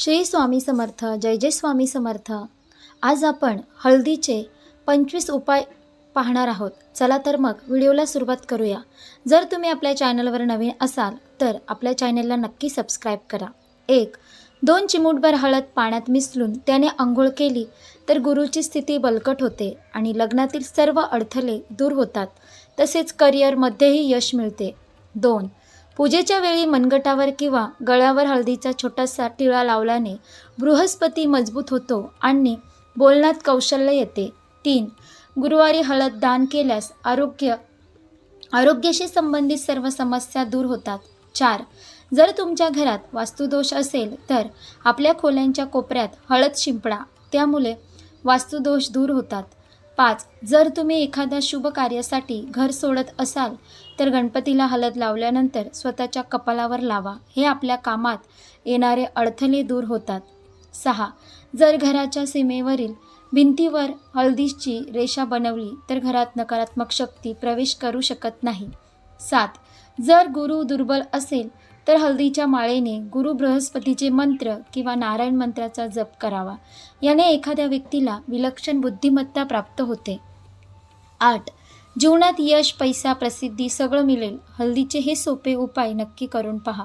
श्री स्वामी समर्थ जय जय स्वामी समर्थ. आज आपण हळदीचे पंचवीस उपाय पाहणार आहोत. चला तर मग व्हिडिओला सुरुवात करूया. जर तुम्ही आपल्या चॅनलवर नवीन असाल तर आपल्या चॅनलला नक्की सबस्क्राईब करा. एक दोन चिमूटभर हळद पाण्यात मिसळून त्याने आंघोळ केली तर गुरुची स्थिती बलकट होते आणि लग्नातील सर्व अडथळे दूर होतात. तसेच करिअरमध्येही यश मिळते. दोन पूजेच्या वेळी मनगटावर किंवा गळ्यावर हळदीचा छोटासा टिळा लावल्याने बृहस्पती मजबूत होतो आणि बोलण्यात कौशल्य येते. तीन गुरुवारी हळद दान केल्यास आरोग्य आरोग्याशी संबंधित सर्व समस्या दूर होतात. चार जर तुमच्या घरात वास्तुदोष असेल तर आपल्या खोल्यांच्या कोपऱ्यात हळद शिंपडा त्यामुळे वास्तुदोष दूर होतात. पाच. जर तुम्ही एखाद्या शुभ कार्यासाठी घर सोडत असाल तर गणपतीला हलद लावल्यानंतर स्वतःच्या कपालावर लावा. हे आपल्या कामात येणारे अडथळे दूर होतात. सहा. जर घराच्या सीमेवरील भिंतीवर हळदीची रेषा बनवली तर घरात नकारात्मक शक्ती प्रवेश करू शकत नाही. सात. जर गुरु दुर्बल असेल तर हळदीच्या माळेने गुरु बृहस्पतीचे मंत्र किंवा नारायण मंत्राचा जप करावा. याने एखाद्या व्यक्तीला विलक्षण बुद्धिमत्ता प्राप्त होते. आठ. जीवनात यश पैसा प्रसिद्धी सगळं मिळेल. हल्दीचे हे सोपे उपाय नक्की करून पहा.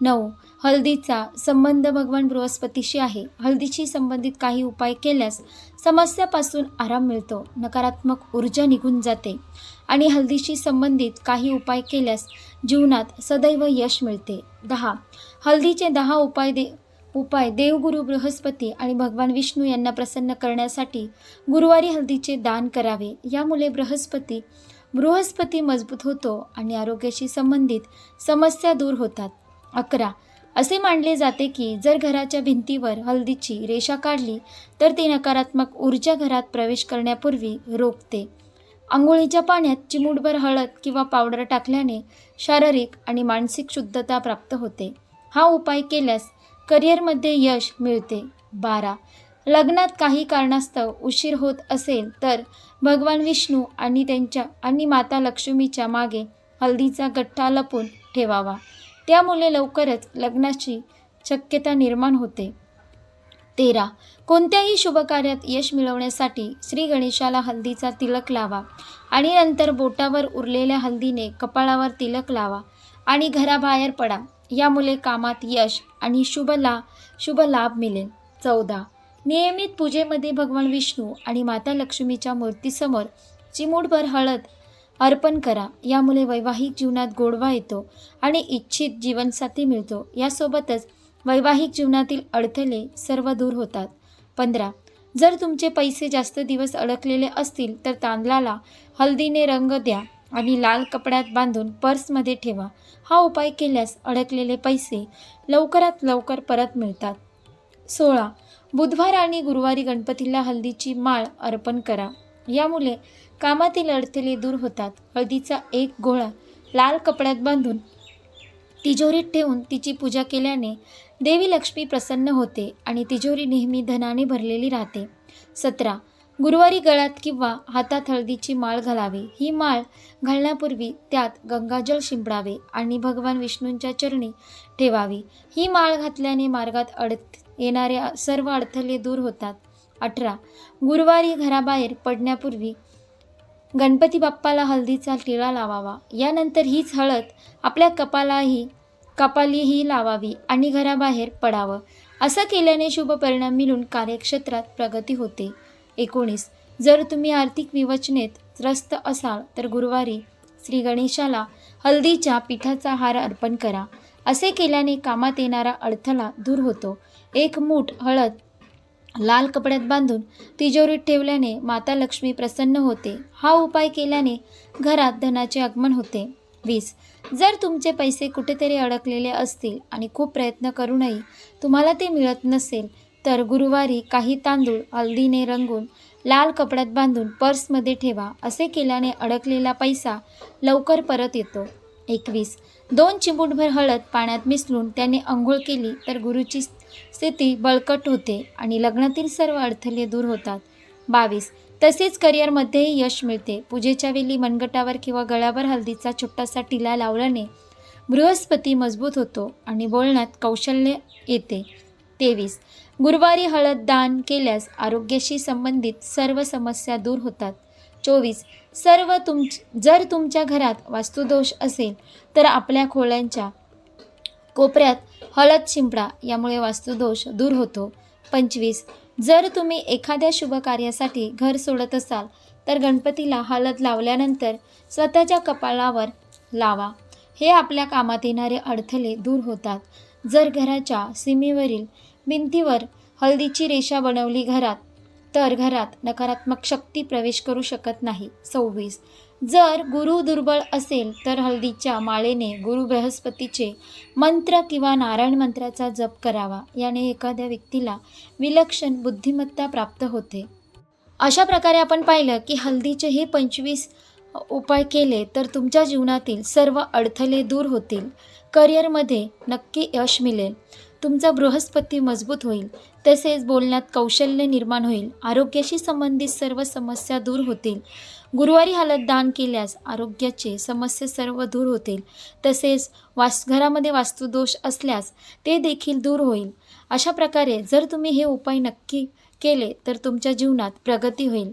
नऊ. हळदीचा संबंध भगवान बृहस्पतीशी आहे. हळदीशी संबंधित काही उपाय केल्यास समस्यापासून आराम मिळतो. नकारात्मक ऊर्जा निघून जाते. आणि हळदीशी संबंधित काही उपाय केल्यास जीवनात सदैव यश मिळते. दहा. हळदीचे दहा उपाय दे उपाय देवगुरु बृहस्पती आणि भगवान विष्णू यांना प्रसन्न करण्यासाठी गुरुवारी हळदीचे दान करावे. यामुळे बृहस्पती बृहस्पती मजबूत होतो आणि आरोग्याशी संबंधित समस्या दूर होतात. अकरा. असे मानले जाते की जर घराच्या भिंतीवर हळदीची रेषा काढली तर ती नकारात्मक ऊर्जा घरात प्रवेश करण्यापूर्वी रोखते. आंघोळीच्या पाण्यात चिमूटभर हळद किंवा पावडर टाकल्याने शारीरिक आणि मानसिक शुद्धता प्राप्त होते. हा उपाय केल्यास करिअरमध्ये यश मिळते. बारा. लग्नात काही कारणास्तव उशीर होत असेल तर भगवान विष्णू आणि त्यांच्या आणि माता लक्ष्मीच्या मागे हल्दीचा गठ्ठा लपून ठेवावा. त्यामुळे लवकरच लग्नाची शक्यता निर्माण होते. तेरा. कोणत्याही शुभकार्यात यश मिळवण्यासाठी श्री गणेशाला हल्दीचा तिलक लावा आणि नंतर बोटावर उरलेल्या हल्दीने कपाळावर तिलक लावा आणि घराबाहेर पडा. यामुळे कामात यश आणि शुभ ला शुभ लाभ मिळेल. चौदा. नियमित पूजेमध्ये भगवान विष्णू आणि माता लक्ष्मीच्या मूर्तीसमोर चिमूटभर हळद अर्पण करा. यामुळे वैवाहिक जीवनात गोडवा येतो आणि इच्छित जीवनसाथी मिळतो. यासोबतच वैवाहिक जीवनातील अडथळे सर्व दूर होतात. पंधरा. जर तुमचे पैसे जास्त दिवस अडकलेले असतील तर तांदळाला हळदीने रंग द्या आणि लाल कपड्यात बांधून पर्समध्ये ठेवा. हा उपाय केल्यास अडकलेले पैसे लवकरात लवकर परत मिळतात. सोळा. बुधवार आणि गुरुवारी गणपतीला हल्दीची माळ अर्पण करा. यामुळे कामातील अडथळे दूर होतात. हळदीचा एक गोळा लाल कपड्यात बांधून तिजोरीत ठेवून तिची पूजा केल्याने देवी लक्ष्मी प्रसन्न होते आणि तिजोरी नेहमी धनाने भरलेली राहते. सतरा. गुरुवारी गळ्यात किंवा हातात हळदीची माळ घालावी. ही माळ घालण्यापूर्वी त्यात गंगाजल शिंपडावे आणि भगवान विष्णूंच्या चरणी ठेवावी. ही माळ घातल्याने मार्गात अडथ येणाऱ्या सर्व अडथळे दूर होतात. अठरा. गुरुवारी घराबाहेर पडण्यापूर्वी गणपती बाप्पाला हळदीचा टिळा लावावा. यानंतर हीच हळद आपल्या कपालाही कपालीही लावावी आणि घराबाहेर पडावं. असं केल्याने शुभ परिणाम मिळून कार्यक्षेत्रात प्रगती होते. एकोणीस. जर तुम्ही आर्थिक विवचनेत त्रस्त असाल तर गुरुवारी श्री गणेशाला हल्दीच्या पिठाचा हार अर्पण करा. असे केल्याने कामात येणारा अडथळा दूर होतो. एक मूठ हळद लाल कपड्यात बांधून तिजोरीत ठेवल्याने माता लक्ष्मी प्रसन्न होते. हा उपाय केल्याने घरात धनाचे आगमन होते. वीस. जर तुमचे पैसे कुठेतरी अडकलेले असतील आणि खूप प्रयत्न करूनही तुम्हाला ते मिळत नसेल तर गुरुवारी काही तांदूळ हळदीने रंगून लाल कपड्यात बांधून पर्समध्ये ठेवा. असे केल्याने अडकलेला पैसा लवकर परत येतो. एकवीस. दोन चिमूटभर हळद पाण्यात मिसळून त्याने आंघोळ केली तर गुरुची स्थिती बळकट होते आणि लग्नातील सर्व अडथळे दूर होतात. बावीस. तसेच करिअरमध्येही यश मिळते. पूजेच्या वेळी मनगटावर किंवा गळ्यावर हळदीचा छोटासा टिला लावल्याने बृहस्पती मजबूत होतो आणि बोलण्यात कौशल्य येते. तेवीस. गुरुवारी हळद दान केल्यास आरोग्याशी संबंधित सर्व समस्या दूर होतात. चोवीस. सर्व तुम जर तुमच्या घरात वास्तुदोष असेल तर आपल्या खोल्यांच्या कोपऱ्यात हळद शिंपडा यामुळे वास्तुदोष दूर होतो. पंचवीस. जर तुम्ही एखाद्या शुभ कार्यासाठी घर सोडत असाल तर गणपतीला हळद लावल्यानंतर स्वतःच्या कपाळावर लावा. हे आपल्या कामात येणारे अडथळे दूर होतात. जर घराच्या सीमेवरील भिंतीवर हळदीची रेषा बनवली घरात तर घरात नकारात्मक शक्ती प्रवेश करू शकत नाही. सव्वीस. जर गुरु दुर्बळ असेल तर हळदीच्या माळेने गुरु बृहस्पतीचे मंत्र किंवा नारायण मंत्राचा जप करावा. याने एखाद्या व्यक्तीला विलक्षण बुद्धिमत्ता प्राप्त होते. अशा प्रकारे आपण पाहिलं की हल्दीचे हे पंचवीस उपाय केले तर तुमच्या जीवनातील सर्व अडथळे दूर होतील. करिअरमध्ये नक्की यश मिळेल. तुमचा बृहस्पती मजबूत होईल. तसेच बोलण्यात कौशल्य निर्माण होईल. आरोग्याशी संबंधित सर्व समस्या दूर होतील. गुरुवारी हलत दान केल्यास आरोग्याचे समस्या सर्व दूर होतील. तसेच वास घरामध्ये वास्तुदोष असल्यास ते देखील दूर होईल. अशा प्रकारे जर तुम्ही हे उपाय नक्की केले तर तुमच्या जीवनात प्रगती होईल.